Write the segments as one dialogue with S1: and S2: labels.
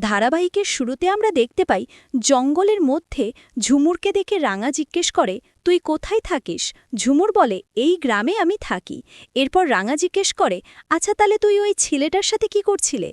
S1: ধারাবাহিকের শুরুতে আমরা দেখতে পাই, জঙ্গলের মধ্যে ঝুমুরকে দেখে রাঙা জিজ্ঞেস করে, তুই কোথায় থাকিস? ঝুমুর বলে, এই গ্রামে আমি থাকি। এরপর রাঙা জিজ্ঞেস করে আচ্ছা তাহলে তুই ওই ছেলেটার সাথে কি করছিলে?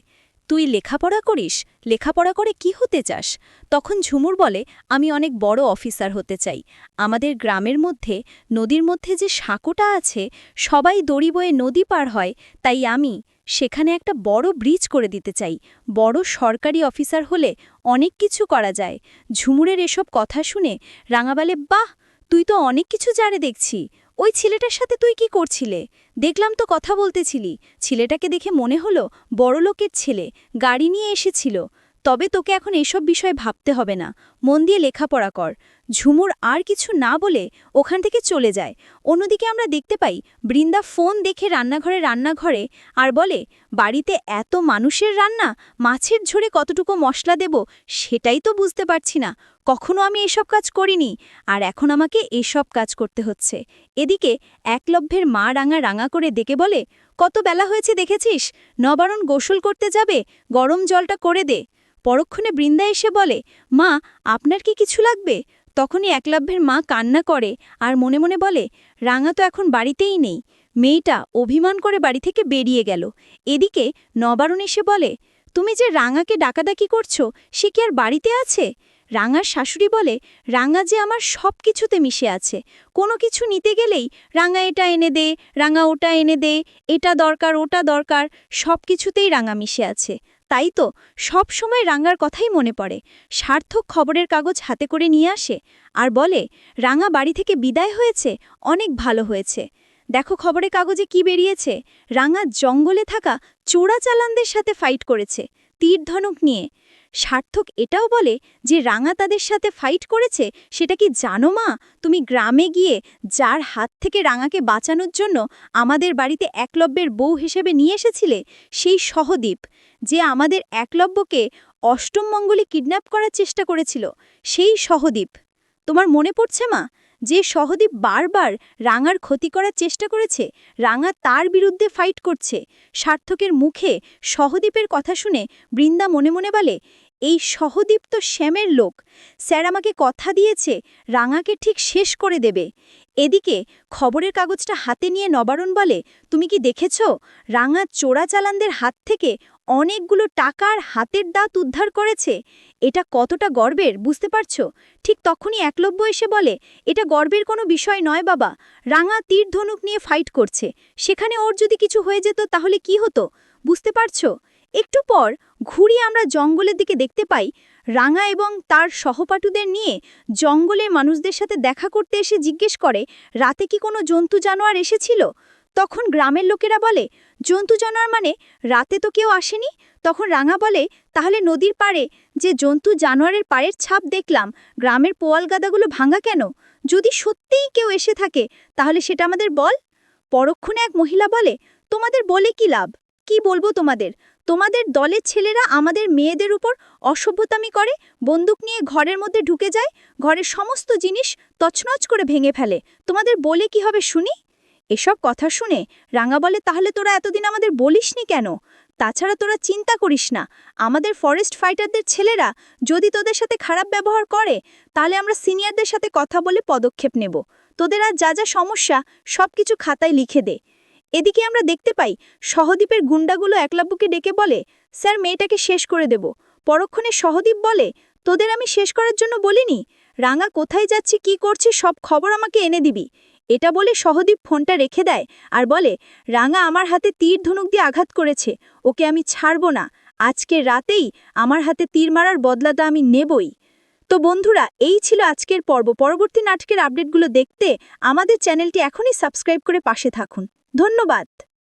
S1: তুই লেখাপড়া করিস? লেখাপড়া করে কি হতে চাস? তখন ঝুমুর বলে, আমি অনেক বড় অফিসার হতে চাই। আমাদের গ্রামের মধ্যে, নদীর মধ্যে যে সাঁকোটা আছে, সবাই দড়ি বয়ে নদী পার হয়, তাই আমি সেখানে একটা বড় ব্রিজ করে দিতে চাই। বড় সরকারি অফিসার হলে অনেক কিছু করা যায়। ঝুমুরের এসব কথা শুনে রাঙাবালে, বাহ, তুই তো অনেক কিছু জানে দেখছি। ওই ছেলেটার সাথে তুই কি করছিলে? দেখলাম তো কথা বলতেছিলি। ছেলেটাকে দেখে মনে হলো বড়লোকের ছেলে। গাড়ি নিয়ে এসেছিল। তবে তোকে এখন এসব বিষয়ে ভাবতে হবে না। মন দিয়ে লেখাপড়া কর। ঝুমুর আর কিছু না বলে ওখান থেকে চলে যায়। অন্যদিকে আমরা দেখতে পাই, বৃন্দা ফোন দেখে রান্নাঘরে রান্নাঘরে আর বলে, বাড়িতে এত মানুষের রান্না? মাছের ঝোড়ে কতটুকু মশলা দেব? সেটাই তো বুঝতে পারছি না। কখনো আমি এসব কাজ করিনি, আর এখন আমাকে এসব কাজ করতে হচ্ছে। এদিকে একলভ্যের মা রাঙা রাঙা করে ডেকে বলে, কত বেলা হয়েছে দেখেছিস? নবারণ গোসল করতে যাবে, গরম জলটা করে দে। পরক্ষণে বৃন্দা এসে বলে, মা, আপনার কি কিছু লাগবে? তখনই একলভ্যের মা কান্না করে আর মনে মনে বলে, রাঙা তো এখন বাড়িতেই নেই। মেয়েটা অভিমান করে বাড়ি থেকে বেরিয়ে গেল। এদিকে নবারণ এসে বলে, তুমি যে রাঙাকে ডাকাডাকি করছ, সে কি আর বাড়িতে আছে? রাঙার শাশুড়ি বলে, রাঙা যে আমার সব কিছুতে মিশে আছে। কোনো কিছু নিতে গেলেই রাঙা এটা এনে দে, রাঙা ওটা এনে দে, এটা দরকার, ওটা দরকার সব কিছুতেই রাঙা মিশে আছে। তাই তো সব সময় রাঙার কথাই মনে পড়ে। সার্থক খবরের কাগজ হাতে করে নিয়ে আসে আর বলে, রাঙা বাড়ি থেকে বিদায় হয়েছে, অনেক ভালো হয়েছে। দেখো খবরের কাগজে কি বেরিয়েছে। রাঙা জঙ্গলে থাকা চোরাচালানদের সাথে ফাইট করেছে। তীর ধনুক নিয়ে। সার্থক এটাও বলে যে রাঙা তাদের সাথে ফাইট করেছে, সেটা কি জানো মা? তুমি গ্রামে গিয়ে যার হাত থেকে রাঙাকে বাঁচানোর জন্য আমাদের বাড়িতে একলব্যের বউ হিসেবে নিয়ে এসেছিলে, সেই সহদীপ, যে আমাদের একলব্যকে অষ্টম মঙ্গলে কিডন্যাপ করার চেষ্টা করেছিল, সেই সহদীপ। তোমার মনে পড়ছে মা? যে সহদীপ বারবার রাঙার ক্ষতি করার চেষ্টা করেছে, রাঙা তার বিরুদ্ধে ফাইট করছে। সার্থকের মুখে সহদীপের কথা শুনে বৃন্দা মনে মনে বলে, এই সহদীপ তো শ্যামের লোক। স্যার আমাকে কথা দিয়েছে, রাঙাকে ঠিক শেষ করে দেবে। এদিকে খবরের কাগজটা হাতে নিয়ে নবারণ বলে, তুমি কি দেখেছ? রাঙা চোরাচালানদের হাত থেকে অনেকগুলো টাকার হাতের দাঁত উদ্ধার করেছে। এটা কতটা গর্বের, বুঝতে পারছ? ঠিক তখনই একলব্য এসে বলে, এটা গর্বের কোনো বিষয় নয় বাবা। রাঙা তীর ধনুক নিয়ে ফাইট করছে। সেখানে ওর যদি কিছু হয়ে যেত তাহলে কি হতো? বুঝতে পারছ? একটু পর ঘুরিয়ে আমরা জঙ্গলের দিকে দেখতে পাই। রাঙা এবং তার সহপাঠীদের নিয়ে জঙ্গলের মানুষদের সাথে দেখা করতে এসে জিজ্ঞেস করে, রাতে কি কোনো জন্তু জানোয়ার এসেছিল? তখন গ্রামের লোকেরা বলে, জন্তু জানোয়ার মানে রাতে তো কেউ আসেনি? তখন রাঙা বলে, তাহলে নদীর পাড়ে যে জন্তু জানোয়ারের পায়ের ছাপ দেখলাম, গ্রামের পোয়াল গাদাগুলো ভাঙা কেন? যদি সত্যিই কেউ এসে থাকে, তাহলে সেটা আমাদের বল? পরক্ষণে এক মহিলা বলে, তোমাদের বলে কি লাভ? কি বলব তোমাদের? তোমাদের দলের ছেলেরা আমাদের মেয়েদের উপর অসভ্যতামি করে, বন্দুক নিয়ে ঘরের মধ্যে ঢুকে যায়, ঘরের সমস্ত জিনিস তছনছ করে ভেঙে ফেলে। তোমাদের বলে কি হবে শুনি? এসব কথা শুনে রাঙা বলে, তাহলে তোরা এতদিন আমাদের বলিসনি কেন? তাছাড়া তোরা চিন্তা করিস না। আমাদের ফরেস্ট ফাইটারদের ছেলেরা যদি তোদের সাথে খারাপ ব্যবহার করে, তাহলে আমরা সিনিয়রদের সাথে কথা বলে পদক্ষেপ নেব। তোদের আর যা যা সমস্যা সব কিছু খাতায় লিখে দে। এদিকে আমরা দেখতে পাই সহদীপের গুন্ডাগুলো একলব্যকে ডেকে বলে, স্যার, মেয়েটাকে শেষ করে দেব। পরক্ষণে সহদীপ বলে, তোদের আমি শেষ করার জন্য বলিনি? রাঙা কোথায় যাচ্ছি, কি করছি, সব খবর আমাকে এনে দিবি। এটা বলে সহদীপ ফোনটা রেখে দেয় আর বলে, রাঙা আমার হাতে তীর ধনুক দিয়ে আঘাত করেছে, ওকে আমি ছাড়ব না। আজকে রাতেই আমার হাতে তীর মারার বদলাটা আমি নেবই। তো বন্ধুরা, এই ছিল আজকের পর্ব। পরবর্তী নাটকের আপডেটগুলো দেখতে আমাদের চ্যানেলটি এখনই সাবস্ক্রাইব করে পাশে থাকুন। ধন্যবাদ।